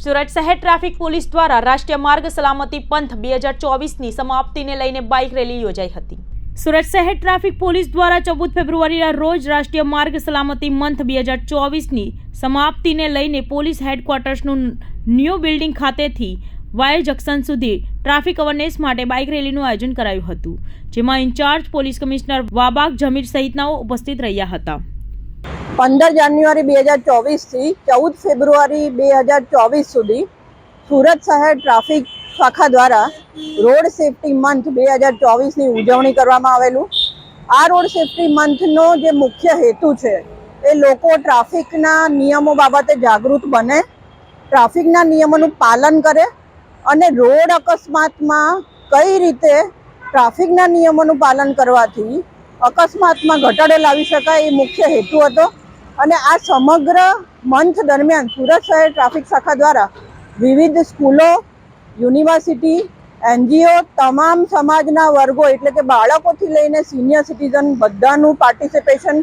સુરત શહેર traffic police દ્વારા રાષ્ટ્રીય માર્ગ સલામતી પંથ બે હજાર ચોવીસની સમાપ્તિને લઈને બાઇક રેલી યોજાઈ હતી. સુરત શહેર ટ્રાફિક પોલીસ દ્વારા ચૌદ ફેબ્રુઆરીના રોજ રાષ્ટ્રીય માર્ગ સલામતી મંથ બે હજાર ચોવીસની સમાપ્તિને લઈને પોલીસ હેડક્વાર્ટર્સનું ન્યૂ બિલ્ડિંગ ખાતેથી વાય જંકશન સુધી ટ્રાફિક અવેરનેસ માટે બાઇક રેલીનું આયોજન કરાયું હતું, જેમાં incharge police commissioner Wabag Jamir સહિતનાઓ ઉપસ્થિત રહ્યા હતા. પંદર જાન્યુઆરી બે હજાર ચોવીસથી ચૌદ ફેબ્રુઆરી બે હજાર ચોવીસ સુધી સુરત શહેર ટ્રાફિક શાખા દ્વારા રોડ સેફટી મંથ બે હજાર ચોવીસની ઉજવણી કરવામાં આવેલું. આ રોડ સેફટી મંથનો જે મુખ્ય હેતુ છે, એ લોકો ટ્રાફિકના નિયમો બાબતે જાગૃત બને, ટ્રાફિકના નિયમોનું પાલન કરે અને રોડ અકસ્માતમાં કઈ રીતે ટ્રાફિકના નિયમોનું પાલન કરવાથી અકસ્માતમાં ઘટાડો લાવી શકાય એ મુખ્ય હેતુ હતો. અને આ સમગ્ર મંથ દરમિયાન સુરત શહેર ટ્રાફિક શાખા દ્વારા વિવિધ સ્કૂલો, યુનિવર્સિટી, એનજીઓ, તમામ સમાજના વર્ગો એટલે કે બાળકોથી લઈને સિનિયર સિટીઝન બધાનું પાર્ટિસિપેશન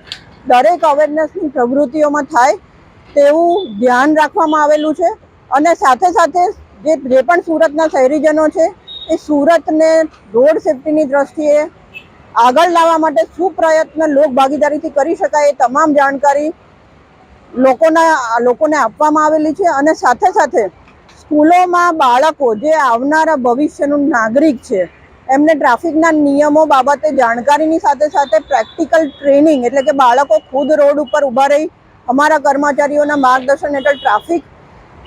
દરેક અવેરનેસની પ્રવૃત્તિઓમાં થાય તેવું ધ્યાન રાખવામાં આવેલું છે. અને સાથે સાથે જે જે પણ સુરતના શહેરીજનો છે, એ સુરતને રોડ સેફટીની દ્રષ્ટિએ આગળ લાવવા માટે શું પ્રયત્ન લોક ભાગીદારીથી કરી શકાય એ તમામ જાણકારી લોકોના, લોકોને આપવામાં આવેલી છે અને સાથે સાથે સ્કૂલોમાં બાળકો જે આવનારા ભવિષ્યનું નાગરિક છે, એમને ટ્રાફિકના નિયમો બાબતે જાણકારીની સાથે સાથે પ્રેક્ટિકલ ટ્રેનિંગ એટલે કે બાળકો ખુદ રોડ ઉપર ઊભા રહી અમારા કર્મચારીઓના માર્ગદર્શન હેઠળ ટ્રાફિક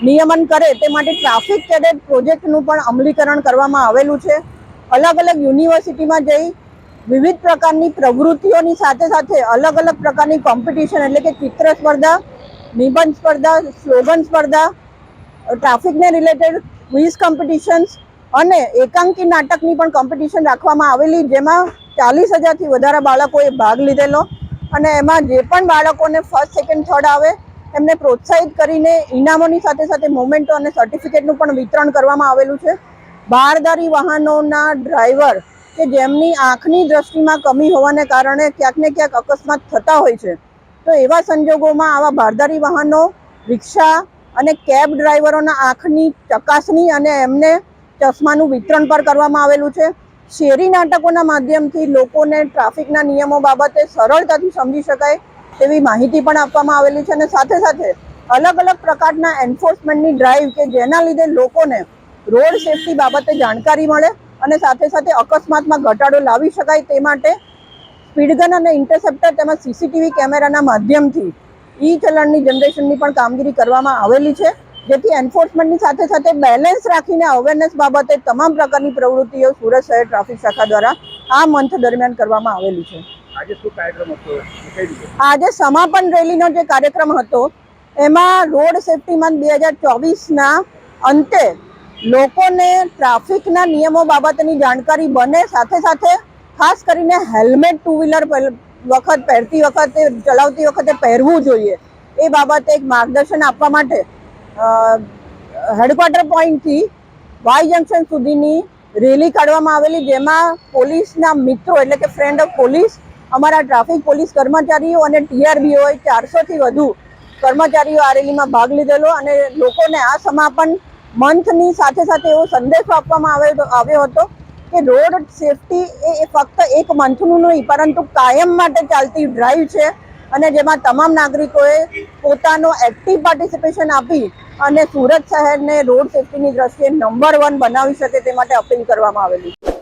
નિયમન કરે તે માટે ટ્રાફિક કેડેટ પ્રોજેક્ટનું પણ અમલીકરણ કરવામાં આવેલું છે. અલગ અલગ યુનિવર્સિટીમાં જઈ વિવિધ પ્રકારની પ્રવૃત્તિઓની સાથે સાથે અલગ અલગ પ્રકારની કોમ્પિટિશન એટલે કે ચિત્ર સ્પર્ધા નિબંધ સ્પર્ધા, સ્લોગન સ્પર્ધા ટ્રાફિકને રિલેટેડ ક્વિઝ કોમ્પિટિશન્સ અને એકાંકી નાટકની પણ કોમ્પિટિશન રાખવામાં આવેલી, જેમાં ચાલીસ હજારથી વધારે બાળકોએ ભાગ લીધેલો અને એમાં જે પણ બાળકોને ફર્સ્ટ સેકન્ડ થર્ડ આવે, એમને પ્રોત્સાહિત કરીને ઇનામોની સાથે સાથે મોમેન્ટો અને સર્ટિફિકેટનું પણ વિતરણ કરવામાં આવેલું છે. બારદારી વાહનોના ડ્રાઈવર કે જેમની આંખની દ્રષ્ટિમાં કમી હોવાને કારણે ક્યાંક ને ક્યાંક અકસ્માત થતા હોય છે. તો એવા સંજોગોમાં આવા બારદારી વાહનો, રિક્ષા અને કેબ ડ્રાઈવરોના આંખની ચકાસણી અને એમને ચશ્માનું વિતરણ પર કરવામાં આવેલું છે. શેરી નાટકોના માધ્યમથી લોકોને ટ્રાફિકના નિયમો બાબતે સરળતાથી સમજી શકાય તેવી માહિતી પણ આપવામાં આવેલી છે અને સાથે સાથે અલગ અલગ પ્રકારના એન્ફોર્સમેન્ટની ડ્રાઈવ કે જેના લીધે લોકોને રોડ સેફટી બાબતે જાણકારી મળે અને સાથે સાથે અકસ્માતમાં ઘટાડો લાવી શકાય તે માટે સ્પીડગન અને ઇન્ટરસેપ્ટર તેમજ સીસીટીવી કેમેરાના માધ્યમથી ઈ ચલણની જનરેશનની પણ કામગીરી કરવામાં આવેલી છે. જેથી એન્ફોર્સમેન્ટની સાથે સાથે બેલેન્સ રાખીને અવેરનેસ બાબતે તમામ પ્રકારની પ્રવૃત્તિઓ સુરત શહેર ટ્રાફિક શાખા દ્વારા આ મંથ દરમિયાન કરવામાં આવેલી છે. આજે સમાપન રેલીનો જે કાર્યક્રમ હતો એમાં રોડ સેફ્ટી મંથ બે હજાર ચોવીસના અંતે લોકોને ટ્રાફિકના નિયમો બાબતની જાણકારી બને સાથે સાથે ખાસ કરીને હેલ્મેટ ટુ વ્હીલર વખત પહેરતી વખતે, ચલાવતી વખતે પહેરવું જોઈએ. એ બાબતે એક માર્ગદર્શન આપવા માટે હેડક્વાર્ટર પોઈન્ટથી વાય જંકશન સુધીની રેલી કાઢવામાં આવેલી, જેમાં પોલીસના મિત્રો, એટલે કે ફ્રેન્ડ ઓફ પોલીસ અમારા ટ્રાફિક પોલીસ કર્મચારીઓ અને ટીઆરબીઓએ ચારસોથી વધુ કર્મચારીઓ આ રેલીમાં ભાગ લીધેલો અને લોકોને આ સમાપન મંથની સાથે સાથે એવો સંદેશો આપવામાં આવ્યો આવ્યો હતો. કે રોડ સેફટી એ ફક્ત એક મંથનું નહીં, પરંતુ કાયમ માટે ચાલતી ડ્રાઈવ છે અને જેમાં તમામ નાગરિકોએ પોતાનો એક્ટિવ પાર્ટિસિપેશન આપી અને સુરત શહેરને રોડ સેફટીની દ્રષ્ટિએ નંબર વન બનાવી શકે તે માટે અપીલ કરવામાં આવેલી છે.